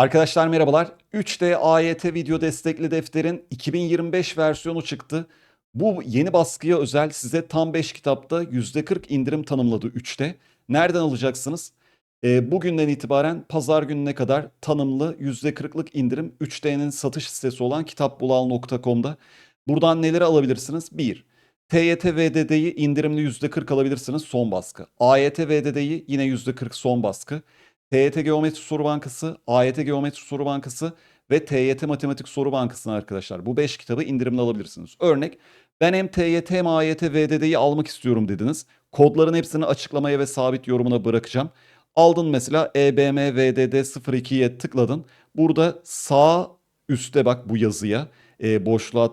Arkadaşlar merhabalar. 3D AYT video destekli defterin 2025 versiyonu çıktı. Bu yeni baskıya özel size tam 5 kitapta %40 indirim tanımladı 3D. Nereden alacaksınız? Ee, bugünden itibaren pazar gününe kadar tanımlı %40'lık indirim 3D'nin satış sitesi olan kitapbulal.com'da. Buradan neleri alabilirsiniz? 1. TYT VDD'yi indirimli %40 alabilirsiniz son baskı. AYT VDD'yi yine %40 son baskı. TYT Geometri Soru Bankası, AYT Geometri Soru Bankası ve TYT Matematik Soru Bankası'nı arkadaşlar bu 5 kitabı indirimli alabilirsiniz. Örnek ben hem TYT hem AYT VDD'yi almak istiyorum dediniz. Kodların hepsini açıklamaya ve sabit yorumuna bırakacağım. Aldın mesela EBM VDD 02'ye tıkladın. Burada sağ üstte bak bu yazıya e, boşluğa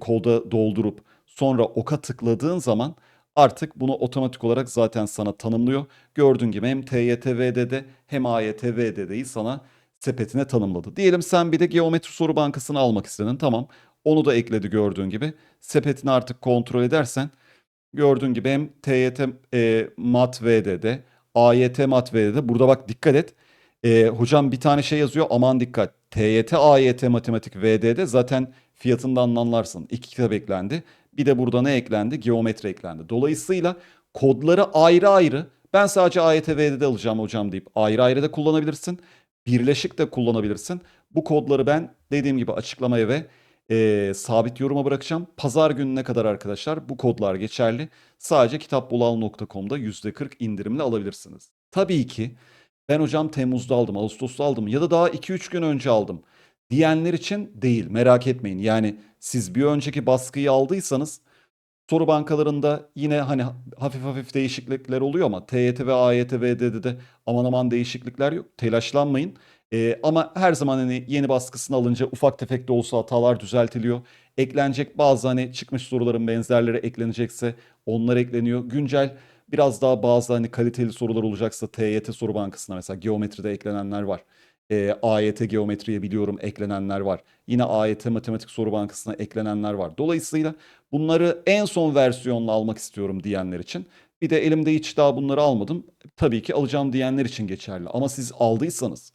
koda doldurup sonra oka tıkladığın zaman artık bunu otomatik olarak zaten sana tanımlıyor. Gördüğün gibi hem TYT VDD hem AYT VDD'yi sana sepetine tanımladı. Diyelim sen bir de geometri soru bankasını almak istedin. Tamam. Onu da ekledi gördüğün gibi. Sepetini artık kontrol edersen gördüğün gibi hem TYT e, Mat VDD, AYT Mat VDD. Burada bak dikkat et. E, hocam bir tane şey yazıyor aman dikkat. TYT AYT Matematik VDD zaten fiyatından anlarsın. İki kitap eklendi. Bir de burada ne eklendi? Geometri eklendi. Dolayısıyla kodları ayrı ayrı ben sadece AYT VDD alacağım hocam deyip ayrı ayrı da kullanabilirsin. Birleşik de kullanabilirsin. Bu kodları ben dediğim gibi açıklamaya ve e, sabit yoruma bırakacağım. Pazar gününe kadar arkadaşlar bu kodlar geçerli. Sadece kitapbulal.com'da %40 indirimle alabilirsiniz. Tabii ki ben hocam Temmuz'da aldım, Ağustos'ta aldım ya da daha 2-3 gün önce aldım diyenler için değil merak etmeyin. Yani siz bir önceki baskıyı aldıysanız soru bankalarında yine hani hafif hafif değişiklikler oluyor ama TYT ve AYT ve VDD'de aman aman değişiklikler yok. Telaşlanmayın. Ee, ama her zaman hani yeni baskısını alınca ufak tefek de olsa hatalar düzeltiliyor. Eklenecek bazı hani çıkmış soruların benzerleri eklenecekse onlar ekleniyor. Güncel biraz daha bazı hani kaliteli sorular olacaksa TYT soru bankasına mesela geometride eklenenler var. Ee, AYT geometriye biliyorum eklenenler var. Yine AYT matematik soru bankasına eklenenler var. Dolayısıyla bunları en son versiyonla almak istiyorum diyenler için. Bir de elimde hiç daha bunları almadım. Tabii ki alacağım diyenler için geçerli. Ama siz aldıysanız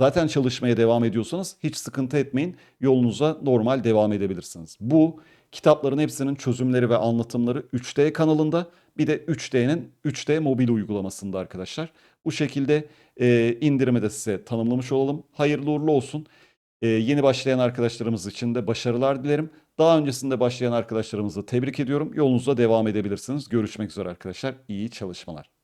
Zaten çalışmaya devam ediyorsanız hiç sıkıntı etmeyin. Yolunuza normal devam edebilirsiniz. Bu kitapların hepsinin çözümleri ve anlatımları 3D kanalında bir de 3D'nin 3D mobil uygulamasında arkadaşlar. Bu şekilde e, indirimi de size tanımlamış olalım. Hayırlı uğurlu olsun. E, yeni başlayan arkadaşlarımız için de başarılar dilerim. Daha öncesinde başlayan arkadaşlarımızı tebrik ediyorum. Yolunuza devam edebilirsiniz. Görüşmek üzere arkadaşlar. İyi çalışmalar.